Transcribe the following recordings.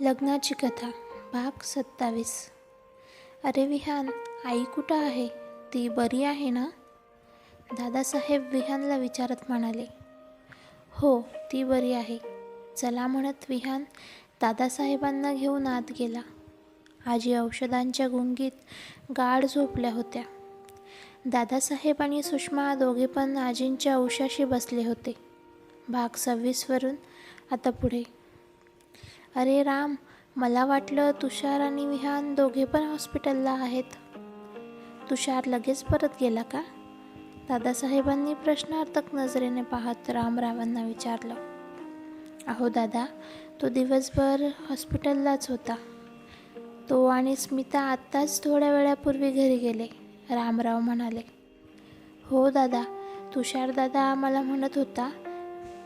लग्नाची कथा भाग सत्तावीस. अरे विहान आई कुठं आहे? ती बरी आहे ना? दादासाहेब विहानला विचारत म्हणाले. हो ती बरी आहे. चला म्हणत विहान दादासाहेबांना घेऊन आत गेला. आजी औषधांच्या गुंगीत गाढ झोपल्या होत्या. दादासाहेब आणि सुषमा दोघे पण आजींच्या उशाशी बसले होते. भाग सव्वीसवरून आता पुढे. अरे राम मला वाटलं तुषार आणि विहान दोघे पण हॉस्पिटलला आहेत. तुषार लगेच परत गेला का? दादासाहेबांनी प्रश्नार्थक नजरेने पाहत रामरावांना विचारलं. अहो दादा तो दिवसभर हॉस्पिटललाच होता. तो आणि स्मिता आत्ताच थोड्या वेळापूर्वी घरी गेले रामराव म्हणाले. हो दादा तुषार दादा मला म्हणत होता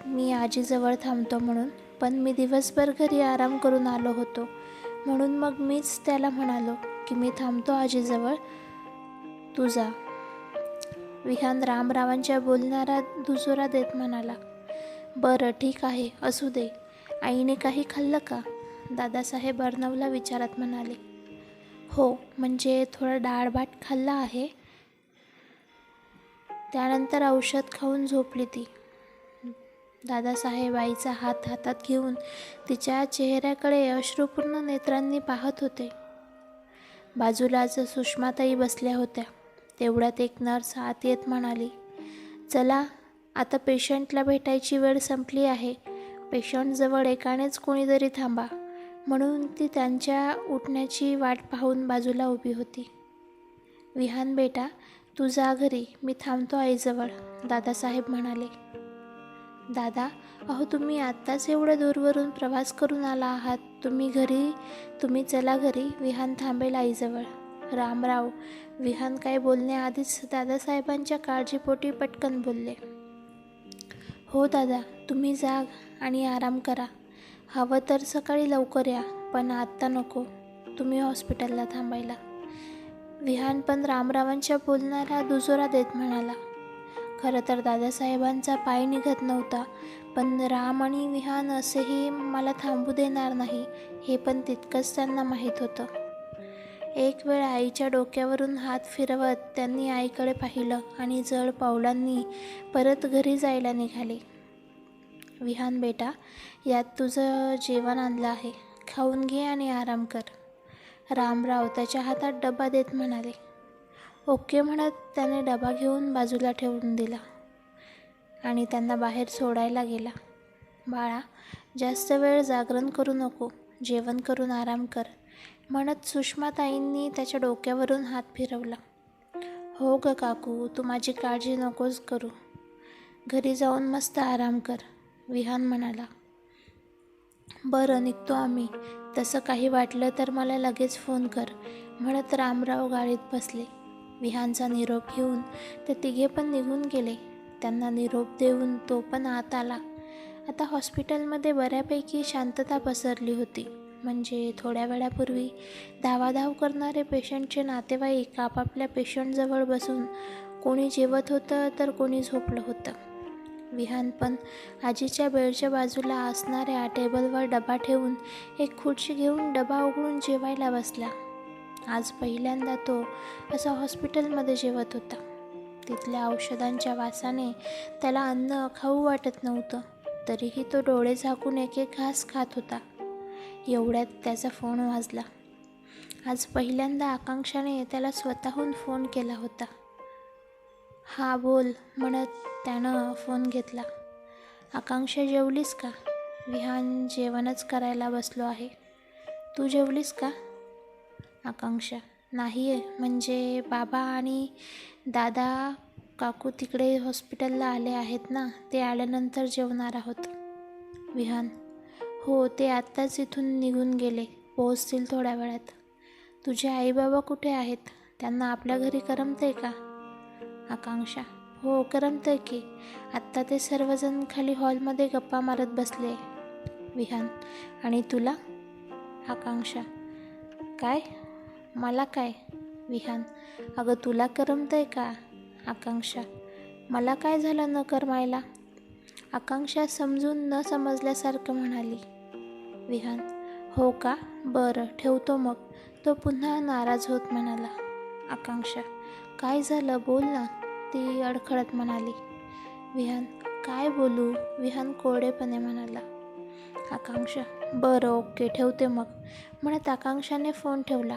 मी आजीजवळ थांबतो म्हणून. पण मी दिवसभर घरी आराम करून आलो होतो. म्हणून मग मीच त्याला म्हणालो की मी थांबतो आजीजवळ. तुझा विहान रामरावांच्या बोलणारा दुजोरा देत म्हणाला बरं ठीक आहे असू दे. आईने काही खाल्लं का? दादासाहेब अर्णवला विचारत म्हणाले हो म्हणजे थोडं डाळ भात खाल्ला आहे? त्यानंतर औषध खाऊन झोपली ती. दादासाहेब आईचा हात हातात घेऊन तिच्या चेहऱ्याकडे अश्रुपूर्ण नेत्रांनी पाहत होते. बाजूलाच सुषमाताई बसल्या होत्या तेवढ्यात एक नर्स आत येत म्हणाली चला आता पेशंटला भेटायची वेळ संपली आहे. पेशंटजवळ एकानेच कोणीतरी थांबा. म्हणून ती त्यांच्या उठण्याची वाट पाहून बाजूला उभी होती. विहान बेटा तू जा घरी मी थांबतो आईजवळ दादासाहेब म्हणाले. दादा अहो तुम्ही आत्ताच एवढं दूरवरून प्रवास करून आला आहात. तुम्ही घरी तुम्ही चला घरी. विहान थांबेल आईजवळ. रामराव विहान काय बोलण्याआधीच दादासाहेबांच्या काळजीपोटी पटकन बोलले. हो दादा तुम्ही जा आणि आराम करा. हवं तर सकाळी लवकर या पण आत्ता नको. तुम्ही हॉस्पिटलला थांबायला. विहान पण रामरावांच्या बोलणारा दुजोरा देत म्हणाला. खरं तर दादासाहेबांचा पाय निघत नव्हता. पण राम आणि विहान असेही मला थांबू देणार नाही हे पण तितकंच त्यांना माहीत होतं. एक वेळ आईच्या डोक्यावरून हात फिरवत त्यांनी आईकडे पाहिलं आणि जड पावलांनी परत घरी जायला निघाले. विहान बेटा यात तुझं जेवण आणलं आहे. खाऊन घे आणि आराम कर. रामराव त्याच्या हातात डबा देत म्हणाले. ओके म्हणत त्याने डबा घेऊन बाजूला ठेवून दिला आणि त्यांना बाहेर सोडायला गेला. बाळा जास्त वेळ जागरण करू नको जेवण करून आराम कर म्हणत सुषमाताईंनी त्याच्या डोक्यावरून हात फिरवला. हो ग काकू तू माझी काळजी नकोच करू. घरी जाऊन मस्त आराम कर विहान म्हणाला. बरं निघतो आम्ही. तसं काही वाटलं तर मला लगेच फोन कर म्हणत रामराव गाडीत बसले. विहानचा निरोप घेऊन ते तिघे पण निघून गेले. त्यांना निरोप देऊन तो पण आत आला. आता हॉस्पिटलमध्ये बऱ्यापैकी शांतता पसरली होती. म्हणजे थोड्या वेळापूर्वी धावाधाव करणारे पेशंटचे नातेवाईक आपापल्या पेशंटजवळ बसून कोणी जेवत होतं तर कोणी झोपलं होतं. विहान पण आजीच्या बेडच्या बाजूला असणाऱ्या टेबलवर डबा ठेवून एक खुर्ची घेऊन डबा उघडून जेवायला बसला. आज पहिल्यांदा तो असा हॉस्पिटलमध्ये जेवत होता. तिथल्या औषधांच्या वासाने त्याला अन्न खाऊ वाटत नव्हतं तरीही तो डोळे झाकून एक एक घास खात होता. एवढ्यात त्याचा फोन वाजला. आज पहिल्यांदा आकांक्षाने त्याला स्वतःहून फोन केला होता. हा बोल म्हणत त्यानं फोन घेतला. आकांक्षा जेवलीस का? विहान जेवणच करायला बसलो आहे. तू जेवलीस का? आकांक्षा. नाही आहे म्हणजे बाबा आणि दादा काकू तिकडे हॉस्पिटलला आले आहेत ना ते आल्यानंतर जेवणार आहोत. विहान. हो ते आत्ताच इथून निघून गेले. पोहोचतील थोड्या वेळात. तुझे आई बाबा कुठे आहेत? त्यांना आपल्या घरी करमते का? आकांक्षा. हो करमतंय की. आत्ता ते सर्वजण खाली हॉलमध्ये गप्पा मारत बसले. विहान. आणि तुला? आकांक्षा. काय? मला काय? विहान. अगं तुला करमतंय का? आकांक्षा. मला काय झालं न करमायला? आकांक्षा समजून न समजल्यासारखं म्हणाली. विहान. हो का? बरं ठेवतो मग. तो पुन्हा नाराज होत म्हणाला. आकांक्षा. काय झालं? बोल ना. ती अडखळत म्हणाली. विहान. काय बोलू? विहान कोरडेपणे म्हणाला. आकांक्षा. बरं ओके ठेवते मग. म्हणत आकांक्षाने फोन ठेवला.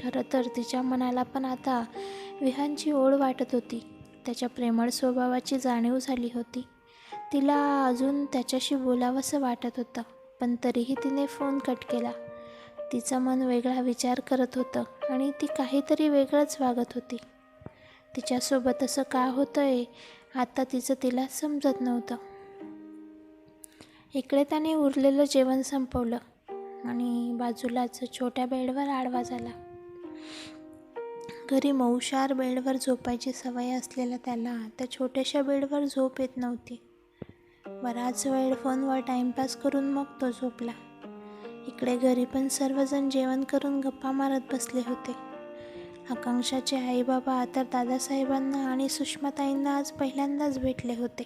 खरं तर तिच्या मनाला पण आता विहानची ओढ वाटत होती. त्याच्या प्रेमळ स्वभावाची जाणीव झाली होती. तिला अजून त्याच्याशी बोलावंसं वाटत होतं पण तरीही तिने फोन कट केला. तिचं मन वेगळा विचार करत होतं आणि ती काहीतरी वेगळंच वागत होती. तिच्यासोबत असं का होतंय आता तिचं तिला समजत नव्हतं. इकडे त्याने उरलेलं जेवण संपवलं आणि बाजूलाच छोट्या बेडवर आडवा झाला. घरी मऊशार बेडवर झोपायची सवय असलेल्या त्याला त्या छोट्याशा बेडवर झोप येत नव्हती. बराच वेळ फोनवर टाईमपास करून मग तो झोपला. इकडे घरी पण सर्वजण जेवण करून गप्पा मारत बसले होते. आकांक्षाचे आईबाबा तर दादासाहेबांना आणि सुषमाताईंना आज पहिल्यांदाच भेटले होते.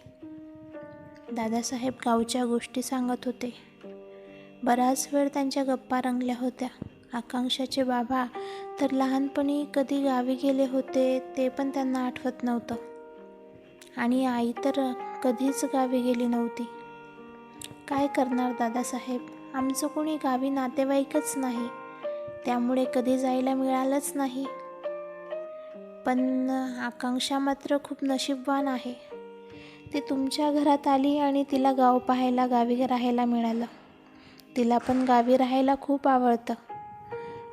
दादासाहेब गावच्या गोष्टी सांगत होते. बराच वेळ त्यांच्या गप्पा रंगल्या होत्या. आकांक्षाचे बाबा तर लहानपणी कधी गावी गेले होते ते पण त्यांना आठवत नव्हतं. आणि आई तर कधीच गावी गेली नव्हती. काय करणार दादासाहेब? आमचं कोणी गावी नातेवाईकच नाही. त्यामुळे कधी जायला मिळालंच नाही. पण आकांक्षा मात्र खूप नशीबवान आहे. ती तुमच्या घरात आली आणि तिला गाव पाहायला गावी राहायला मिळालं. तिला पण गावी राहायला खूप आवडतं.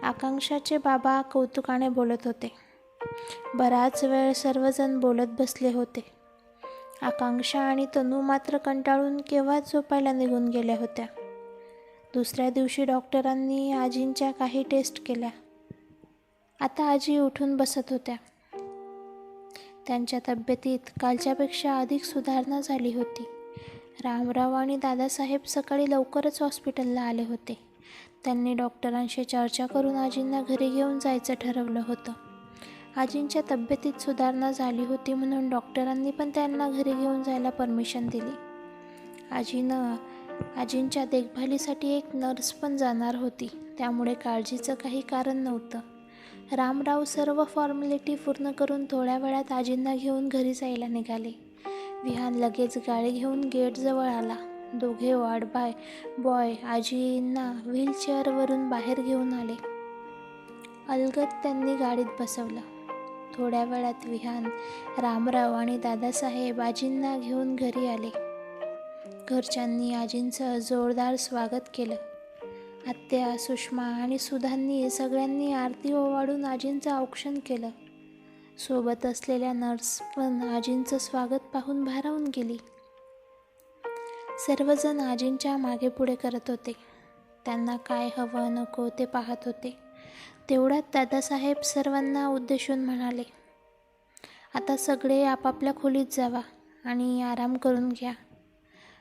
आकांक्षाचे बाबा कौतुकाने बोलत होते. बराच वेळ सर्वजण बोलत बसले होते. आकांक्षा आणि तनू मात्र कंटाळून केव्हाच झोपायला निघून गेल्या होत्या. दुसऱ्या दिवशी डॉक्टरांनी आजींच्या काही टेस्ट केल्या. आता आजी उठून बसत होत्या. त्यांच्या तब्येतीत कालच्यापेक्षा अधिक सुधारणा झाली होती. रामराव आणि दादासाहेब सकाळी लवकरच हॉस्पिटलला आले होते. त्यांनी डॉक्टरांशी चर्चा करून आजींना घरी घेऊन जायचं ठरवलं होतं. आजींच्या तब्येतीत सुधारणा झाली होती म्हणून डॉक्टरांनी पण त्यांना घरी घेऊन जायला परमिशन दिली. आजीनं आजींच्या देखभालीसाठी एक नर्स पण जाणार होती. त्यामुळे काळजीचं काही कारण नव्हतं. रामराव सर्व फॉर्मॅलिटी पूर्ण करून थोड्या वेळात आजींना घेऊन घरी जायला निघाले. विहान लगेच गाडी घेऊन गेटजवळ आला. दोघे वाडबाय बॉय. आजींना व्हीलचेअरवरून बाहेर घेऊन आले. अलगत त्यांनी गाडीत बसवलं. थोड्या वेळात विहान रामराव आणि दादासाहेब आजींना घेऊन घरी आले. घरच्यांनी आजींचं जोरदार स्वागत केलं. आत्या सुषमा आणि सुधांनी सगळ्यांनी आरती ओवाळून आजींचं औक्षण केलं. सोबत असलेल्या नर्स पण आजींचं स्वागत पाहून भारावून गेली. सर्वजण आजींच्या मागे पुढे करत होते. त्यांना काय हवं नको ते पाहत होते. तेवढ्यात दादासाहेब सर्वांना उद्देशून म्हणाले आता सगळे आपापल्या खोलीत जावा आणि आराम करून घ्या.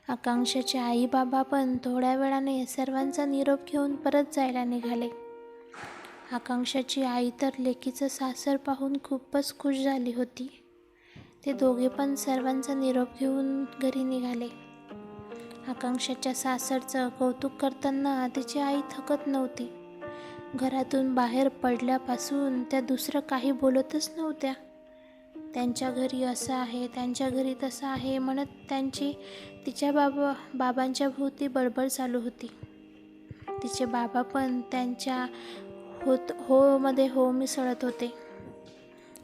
आकांक्षाचे आई बाबा पण थोड्या वेळाने सर्वांचा निरोप घेऊन परत जायला निघाले. आकांक्षाची आई तर लेकीचं सासर पाहून खूपच खुश झाली होती. ते दोघे पण सर्वांचा निरोप घेऊन घरी निघाले. आकांक्षाच्या सासरचं कौतुक करताना तिची आई थकत नव्हती. घरातून बाहेर पडल्यापासून त्या दुसरं काही बोलतच नव्हत्या. त्यांच्या घरी असं आहे त्यांच्या घरी तसं आहे म्हणत त्यांची तिच्या बाबा बाबांच्या भोवती बडबड चालू होती. तिचे बाबा पण त्यांच्या होत होमध्ये हो मिसळत होते.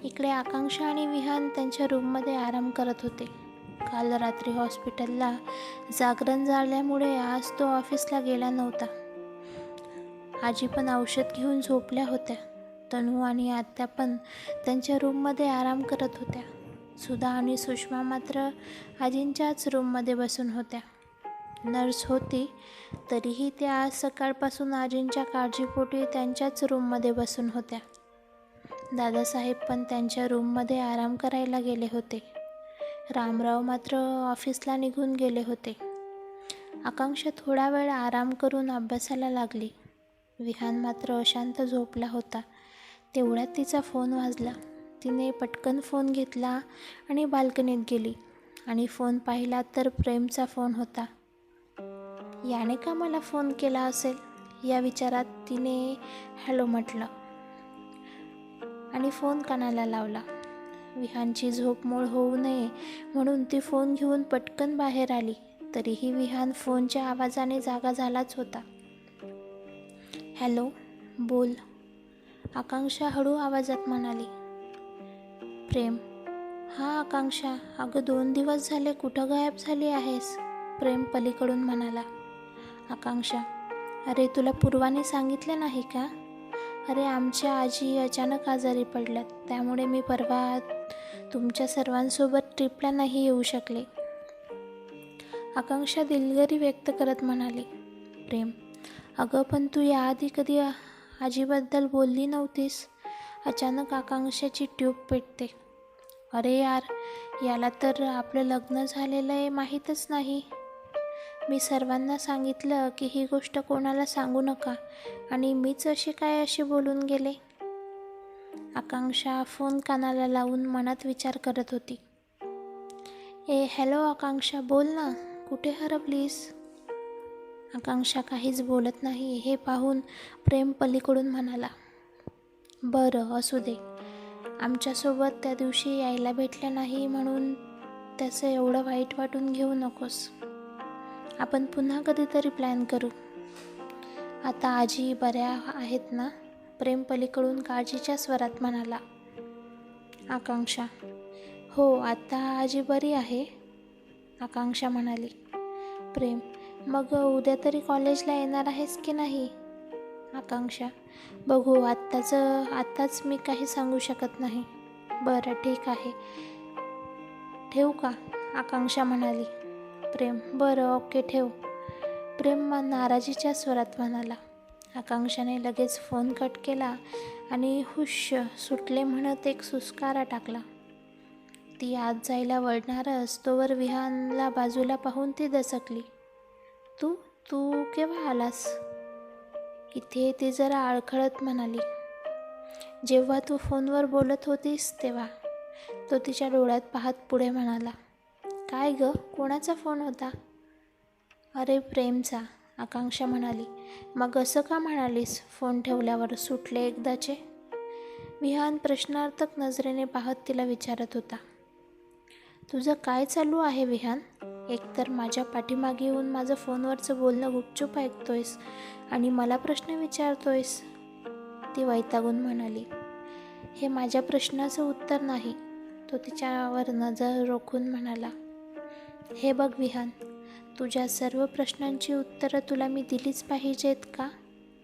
इकडे आकांक्षा आणि विहान त्यांच्या रूममध्ये आराम करत होते. काल रात्री हॉस्पिटलला जागरण झाल्यामुळे आज तो ऑफिसला गेला नव्हता. आजी पण औषध घेऊन झोपल्या होत्या. तनू आणि आत्या पण त्यांच्या रूममध्ये आराम करत होत्या. सुधा आणि सुषमा मात्र आजींच्याच रूममध्ये बसून होत्या. नर्स होती तरीही त्या आज सकाळपासून आजींच्या काळजीपोटी त्यांच्याच रूममध्ये बसून होत्या. दादासाहेब पण त्यांच्या रूममध्ये आराम करायला गेले होते. रामराव मात्र ऑफिसला निघून गेले होते. आकांक्षा थोडा वेळ आराम करून अभ्यासाला लागली. विहान मात्र अशांत झोपला होता. तेवढ्यात तिचा फोन वाजला. तिने पटकन फोन घेतला आणि बाल्कनीत गेली आणि फोन पाहिला तर प्रेमचा फोन होता. याने का मला फोन केला असेल? या विचारात तिने हॅलो म्हटलं आणि फोन कानाला लावला. विहानची झोपमोळ होऊ नये म्हणून ती फोन घेऊन पटकन बाहेर आली. तरीही विहान फोनच्या आवाजाने जागा झालाच होता. हॅलो बोल. आकांक्षा हळू आवाजात म्हणाली. प्रेम. हा आकांक्षा अगं दोन दिवस झाले कुठं गायब झाली आहेस? प्रेम पलीकडून म्हणाला. आकांक्षा अरे तुला पूर्वाने सांगितले नाही का? अरे आमच्या आजी अचानक आजारी पडल्यात त्यामुळे मी परवा तुमच्या सर्वांसोबत ट्रिपला नाही येऊ शकले. आकांक्षा दिलगिरी व्यक्त करत म्हणाली प्रेम अगं पण तू याआधी कधी आजीबद्दल बोलली नव्हतीस? अचानक आकांक्षाची ट्यूब पेटते. अरे यार याला तर आपलं लग्न झालेलं आहे माहीतच नाही. मी सर्वांना सांगितलं की ही गोष्ट कोणाला सांगू नका आणि मीच अशी काय अशी बोलून गेले? आकांक्षा फोन कानाला लावून मनात विचार करत होती. ए हॅलो आकांक्षा बोल ना. कुठे हरवलीस आकांक्षा काहीच बोलत नाही. हे पाहून प्रेम पलीकडून म्हणाला बरं असू दे. आमच्यासोबत त्या दिवशी यायला भेटलं नाही म्हणून त्याचं एवढं वाईट वाटून घेऊ नकोस. आपण पुन्हा कधीतरी प्लॅन करू. आता आजी बऱ्या आहेत ना? प्रेम पलीकडून काळजीच्या स्वरात म्हणाला आकांक्षा हो आत्ता आजी बरी आहे. आकांक्षा म्हणाली प्रेम मग उद्या तरी कॉलेजला येणार आहेस की नाही? आकांक्षा बघू आत्ताचं आत्ताच मी काही सांगू शकत नाही. बरं ठीक आहे. ठेवू का? आकांक्षा म्हणाली प्रेम बरं ओके ठेव. प्रेम नाराजीच्या स्वरात म्हणाला आकांक्षाने लगेच फोन कट केला आणि हुश सुटले म्हणत एक सुस्कारा टाकला. ती आत जायला वळणारच तोवर विहानला बाजूला पाहून ती दचकली. तू तू केव्हा आलास? इथे ती जरा आळखळत म्हणाली. जेव्हा तू फोनवर बोलत होतीस तेव्हा. तो तिच्या डोळ्यात पाहत पुढे म्हणाला. काय ग कोणाचा फोन होता? अरे प्रेमचा. आकांक्षा म्हणाली मग असं का म्हणालीस? फोन ठेवल्यावर सुटले एकदाचे? विहान प्रश्नार्थक नजरेने पाहत तिला विचारत होता. तुझं काय चालू आहे विहान? एकतर माझ्या पाठीमागे येऊन माझं फोनवरचं बोलणं गुपचूप ऐकतोयस आणि मला प्रश्न विचारतोयस? ती वैतागून म्हणाली. हे माझ्या प्रश्नाचं उत्तर नाही तो तिच्यावर नजर रोखून म्हणाला. हे बघ विहान तुझ्या सर्व प्रश्नांची उत्तरं तुला मी दिलीच पाहिजेत का?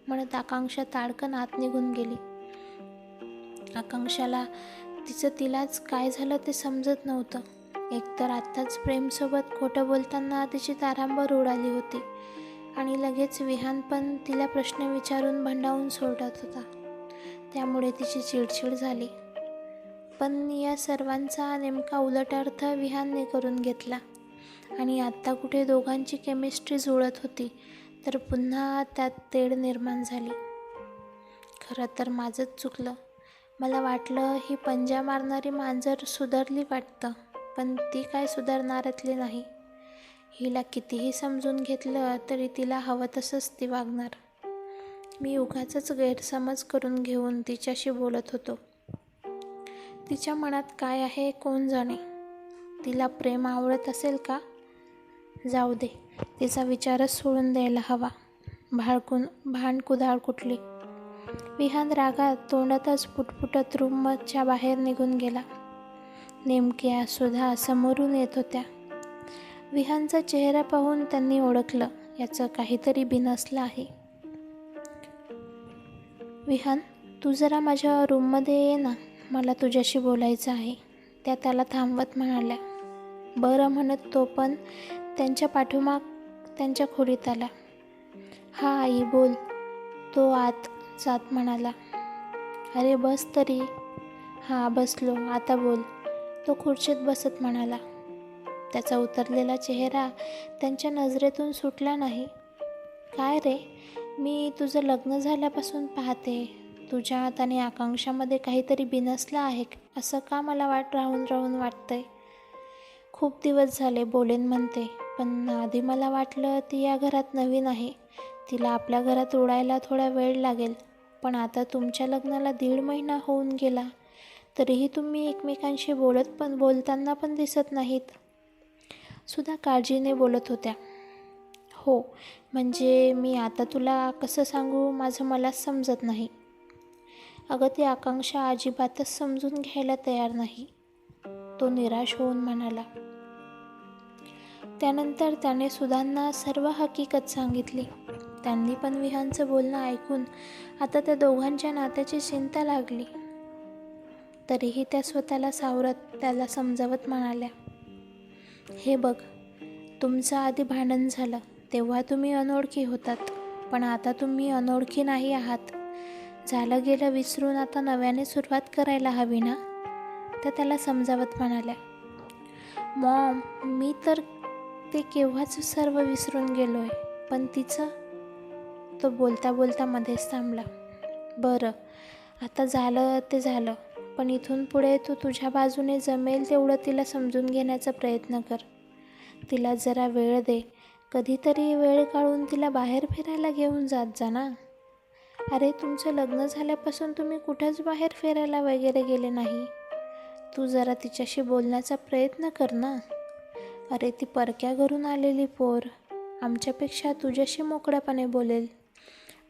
म्हणत आकांक्षा ताडकन आत निघून गेली. आकांक्षाला तिचं तिलाच काय झालं ते समजत नव्हतं. एकतर आत्ताच प्रेमसोबत खोटं बोलताना तिची तारांबर उडाली होती आणि लगेच विहान पण तिला प्रश्न विचारून भंडावून सोडत होता. त्यामुळे तिची चिडचिड झाली. पण या सर्वांचा नेमका उलट अर्थ विहानने करून घेतला. आणि आत्ता कुठे दोघांची केमिस्ट्री जुळत होती तर पुन्हा त्यात तेढ निर्माण झाली. खरं तर माझंच चुकलं. मला वाटलं ही पंजा मारणारी मांजर सुधारली वाटतं पण ती काय सुधारणाऱ्यातली नाही. हिला कितीही समजून घेतलं तरी तिला हवं तसंच ती वागणार. मी उगाचच गैरसमज करून घेऊन तिच्याशी बोलत होतो. तिच्या मनात काय आहे कोण जाणे? तिला प्रेम आवडत असेल का? जाऊ दे तिचा विचारच सोडून द्यायला हवा. भाडकून भांड कुधाळ कुठली? विहान रागात तोंडातच पुटपुटत रूमच्या बाहेर निघून गेला. नेमक्या सुधा समोरून येत होत्या. विहानचा चेहरा पाहून त्यांनी ओळखलं याचं काहीतरी बिनसलं आहे. विहान तू जरा माझ्या रूममध्ये ये ना मला तुझ्याशी बोलायचं आहे. त्या त्याला थांबवत म्हणाल्या. बरं म्हणत तो पण त्यांच्या पाठोमाग त्यांच्या खोलीत आला. हा आई बोल. तो आत जात म्हणाला. अरे बस तरी. हां बसलो. आता बोल. तो खुर्चीत बसत म्हणाला. त्याचा उतरलेला चेहरा त्यांच्या नजरेतून सुटला नाही. काय रे? मी तुझं लग्न झाल्यापासून पाहते. तुझ्यात आणि आकांक्षामध्ये काहीतरी बिनसलं आहे. असं का मला वाट राहून राहून वाटतंय? खूप दिवस झाले बोलेन म्हणते पण आधी मला वाटलं ती या घरात नवीन आहे. तिला आपल्या घरात उडायला थोडा वेळ लागेल पण आता तुमच्या लग्नाला दीड महिना होऊन गेला. तरीही तुम्ही एकमेकांशी बोलत पण बोलताना पण दिसत नाहीत. सुद्धा काळजीने बोलत होत्या. हो म्हणजे मी आता तुला कसं सांगू माझं मलाच समजत नाही. अगं ती आकांक्षा अजिबातच समजून घ्यायला तयार नाही. तो निराश होऊन म्हणाला त्यानंतर त्याने सुधांना सर्व हकीकत सांगितली. त्यांनी पण विहानचं बोलणं ऐकून आता त्या दोघांच्या नात्याची चिंता लागली. तरीही त्या स्वतःला सावरत त्याला समजावत म्हणाल्या हे बघ तुमचं आधी भांडण झालं तेव्हा तुम्ही अनोळखी होतात. पण आता तुम्ही अनोळखी नाही आहात. झालं गेलं विसरून आता नव्याने सुरुवात करायला हवी ना? तर त्याला समजावत म्हणाल्या मॉम मी तर ते केव्हाच सर्व विसरून गेलो आहे पण तिचं तो बोलता बोलता मध्येच थांबला बरं आता झालं ते झालं पण इथून पुढे तू तुझ्या बाजूने जमेल तेवढं तिला समजून घेण्याचा प्रयत्न कर. तिला जरा वेळ दे कधीतरी वेळ काढून तिला बाहेर फिरायला घेऊन जात जा ना. अरे तुमचं लग्न झाल्यापासून तुम्ही कुठंच बाहेर फिरायला वगैरे गेले नाही. तू जरा तिच्याशी बोलण्याचा प्रयत्न कर ना. अरे ती परक्या घरून आलेली पोर. आमच्यापेक्षा तुझ्याशी मोकळ्यापणे बोलेल.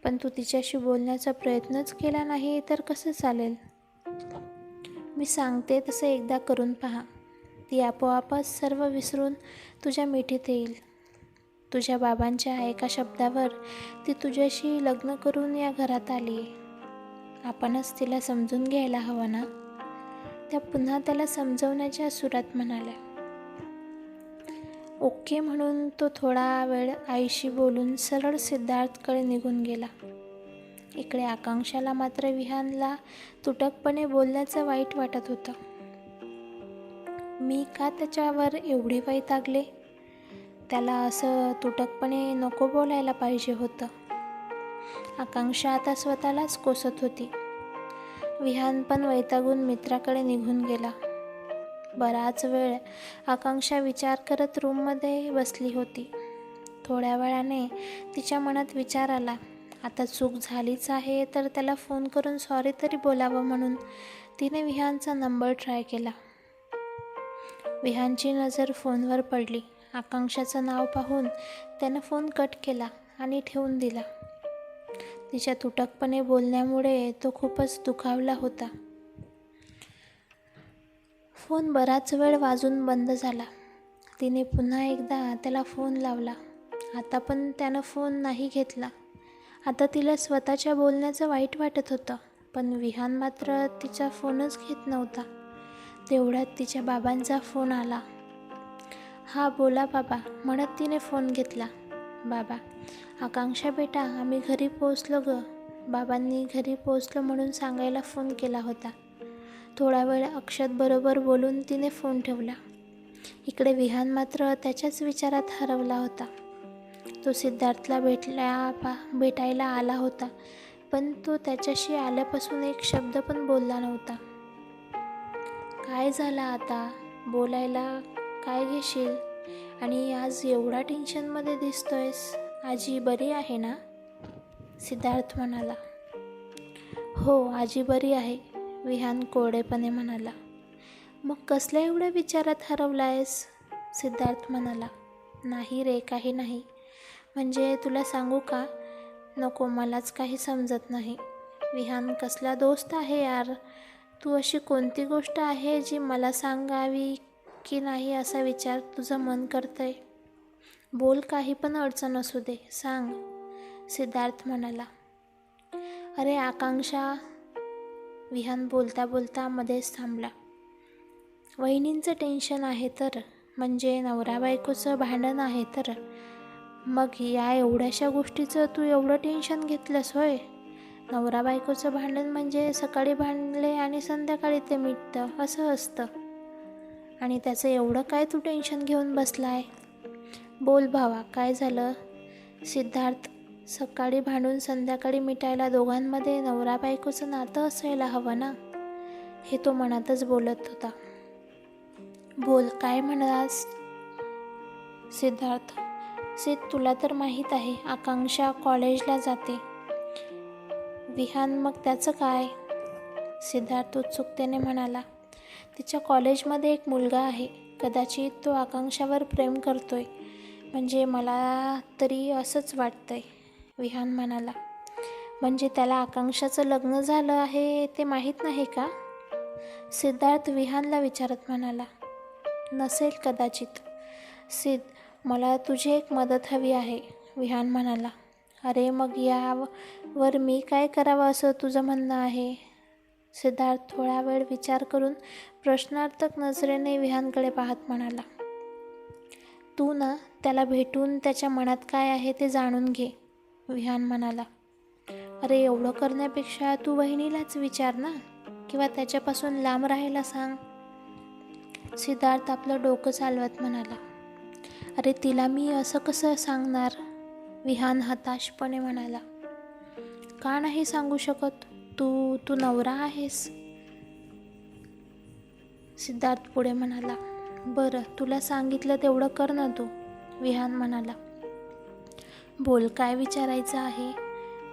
पण तू तिच्याशी बोलण्याचा प्रयत्नच केला नाही तर कसं चालेल? मी सांगते तसं एकदा करून पहा. ती आपोआपच सर्व विसरून तुझ्या मिठीत येईल. तुझ्या बाबांच्या एका शब्दावर ती तुझ्याशी लग्न करून या घरात आली आपणच तिला समजून घ्यायला हवं ना? त्या पुन्हा त्याला समजवण्याच्या सुरात म्हणाल्या ओके म्हणून तो थोडा वेळ आईशी बोलून सरळ सिद्धार्थकडे निघून गेला. इकडे आकांक्षाला मात्र विहानला तुटकपणे बोलण्याचं वाईट वाटत होतं. मी का त्याच्यावर एवढी वैतागले त्याला असं तुटकपणे नको बोलायला पाहिजे होतं. आकांक्षा आता स्वतःलाच कोसत होती. विहान पण वैतागून मित्राकडे निघून गेला. बराच वेळ आकांक्षा विचार करत रूममध्ये बसली होती. थोड्या वेळाने तिच्या मनात विचार आला. आता चूक झालीच आहे तर त्याला फोन करून सॉरी तरी बोलावं म्हणून तिने विहानचा नंबर ट्राय केला. विहानची नजर फोनवर पडली. आकांक्षाचं नाव पाहून त्यानं फोन कट केला आणि ठेवून दिला. तिच्या तुटकपणे बोलण्यामुळे तो खूपच दुखावला होता. फोन बराच वेळ वाजून बंद झाला. तिने पुन्हा एकदा त्याला फोन लावला. आता पण त्यानं फोन नाही घेतला. आता तिला स्वतःच्या बोलण्याचं वाईट वाटत होतं पण विहान मात्र तिचा फोनच घेत नव्हता. तेवढ्यात तिच्या बाबांचा फोन आला. हा बोला बाबा म्हणत तिने फोन घेतला. बाबा आकांक्षा बेटा आम्ही घरी पोचलो ग. बाबांनी घरी पोचलो म्हणून सांगायला फोन केला होता. थोडा वेळ अक्षत बरोबर बोलून तिने फोन ठेवला. इकडे विहान मात्र त्याच्याच विचारात हरवला होता. तो सिद्धार्थला भेटल्या पा भेटायला आला होता पण तो त्याच्याशी आल्यापासून एक शब्द पण बोलला नव्हता. काय झालं आता? बोलायला काय घेशील? आणि आज एवढा टेन्शनमध्ये दिसतोयस. आजी बरी आहे ना? सिद्धार्थ म्हणाला. हो आजी बरी आहे विहान कोडेपणे म्हणाला. मग कसल्या एवढ्या विचारात हरवला आहेस सिद्धार्थ म्हणाला. नाही रे काही नाही. म्हणजे तुला सांगू का? नको मलाच काही समजत नाही. विहान कसला दोस्त आहे यार? तू अशी कोणती गोष्ट आहे जी मला सांगावी की नाही असा विचार तुझं मन करतंय? बोल काही पण अडचण असू दे सांग. सिद्धार्थ म्हणाला. अरे आकांक्षा विहान बोलता बोलता मध्येच थांबला. वहिनींचं टेन्शन आहे तर म्हणजे नवरा बायकोचं भांडण आहे तर. मग या एवढ्याशा गोष्टीचं तू एवढं टेन्शन घेतलंस होय? नवरा बायकोचं भांडण म्हणजे सकाळी भांडले आणि संध्याकाळी ते मिटतं असं असतं. आणि त्याचं एवढं काय तू टेन्शन घेऊन बसला आहे बोल भावा काय झालं? सिद्धार्थ सकाळी भांडून संध्याकाळी मिटायला दोघांमध्ये नवरा बायकोचं नातं असायला हवं ना? हे तो मनातच बोलत होता. बोल काय म्हणालास? सिद्धार्थ सिद्ध तुला तर माहीत आहे आकांक्षा कॉलेजला जाते. विहान मग त्याचं काय? सिद्धार्थ उत्सुकतेने म्हणाला तिच्या कॉलेजमध्ये एक मुलगा आहे. कदाचित तो आकांक्षावर प्रेम करतोय. म्हणजे मला तरी असंच वाटतंय विहान म्हणाला म्हणजे त्याला आकांक्षाचं लग्न झालं आहे ते माहीत नाही का? सिद्धार्थ विहानला विचारत म्हणाला नसेल कदाचित. सिद्ध मला तुझी एक मदत हवी आहे. विहान म्हणाला अरे मग यावर मी काय करावं असं तुझं म्हणणं आहे? सिद्धार्थ थोडा वेळ विचार करून प्रश्नार्थक नजरेने विहानकडे पाहत म्हणाला तू ना त्याला भेटून त्याच्या मनात काय आहे ते जाणून घे विहान म्हणाला. अरे एवढं करण्यापेक्षा तू वहिनीलाच विचार ना किंवा त्याच्यापासून लांब राहायला सांग. सिद्धार्थ आपलं डोकं चालवत म्हणाला. अरे तिला मी असं कसं सांगणार? विहान हताशपणे म्हणाला. का नाही सांगू शकत? तू तू नवरा आहेस. सिद्धार्थ पुढे म्हणाला. बरं तुला सांगितलं तेवढं कर ना तू विहान म्हणाला. बोल काय विचारायचं आहे?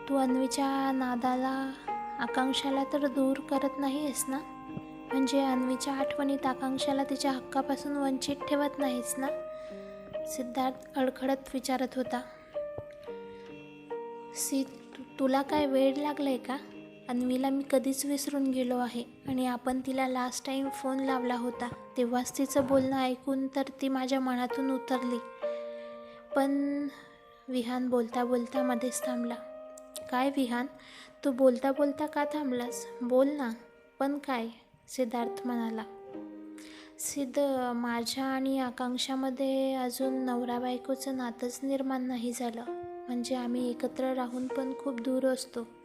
तू अन्वीच्या नादाला आकांक्षाला तर दूर करत नाही आहेस ना? म्हणजे अन्वीच्या आठवणीत आकांक्षाला तिच्या हक्कापासून वंचित ठेवत नाहीस ना? सिद्धार्थ अडखडत विचारत होता. सी तुला काय वेळ लागलाय का? अन्वीला मी कधीच विसरून गेलो आहे आणि आपण तिला लास्ट टाईम फोन लावला होता. तेव्हाच तिचं बोलणं ऐकून तर ती माझ्या मनातून उतरली. पण विहान बोलता बोलता मध्येच थांबला. काय विहान? तू बोलता बोलता का थांबलास? बोल ना. पण काय? सिद्धार्थ म्हणाला. सिद्ध माझ्या आणि आकांक्षामध्ये अजून नवरा बायकोचं नातंच निर्माण नाही झालं. म्हणजे आम्ही एकत्र राहून पण खूप दूर असतो.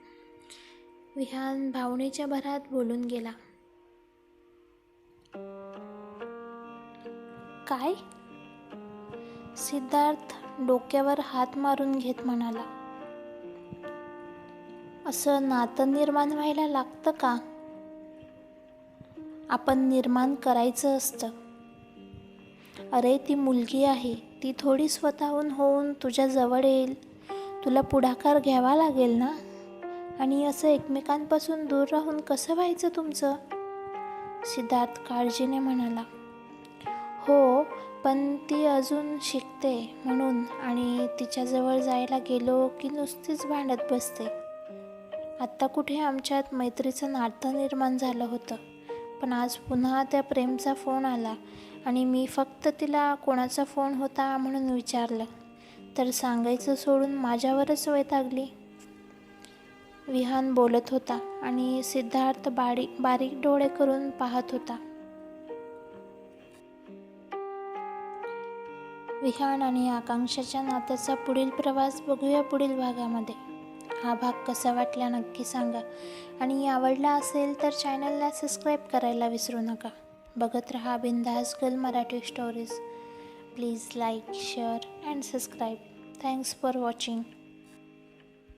विहान भावनेच्या भरात बोलून गेला. काय? सिद्धार्थ डोक्यावर हात मारून घेत म्हणाला. असं नातं निर्माण व्हायला लागतं का? आपण निर्माण करायचं असतं. अरे ती मुलगी आहे. ती थोडी स्वतःहून होऊन तुझ्या जवळ येईल. तुला पुढाकार घ्यावा लागेल ना? आणि असं एकमेकांपासून दूर राहून कसं व्हायचं तुमचं? सिद्धार्थ काळजीने म्हणाला. हो पण ती अजून शिकते म्हणून आणि तिच्याजवळ जायला गेलो की नुसतीच भांडत बसते. आत्ता कुठे आमच्यात मैत्रीचं नातं निर्माण झालं होतं पण आज पुन्हा त्या प्रेमचा फोन आला आणि मी फक्त तिला कोणाचा फोन होता म्हणून विचारलं. तर सांगायचं सोडून माझ्यावरच वैतागली विहान बोलत होता आणि सिद्धार्थ बारीक बारीक डोळे करून पाहत होता. विहान आणि आकांक्षाच्या नात्याचा पुढील प्रवास बघूया पुढील भागामध्ये. हा भाग कसा वाटला नक्की सांगा. आणि आवडला असेल तर चॅनलला सबस्क्राईब करायला विसरू नका. बघत रहा बिंदास girl Marathi stories please like share and subscribe thanks for watching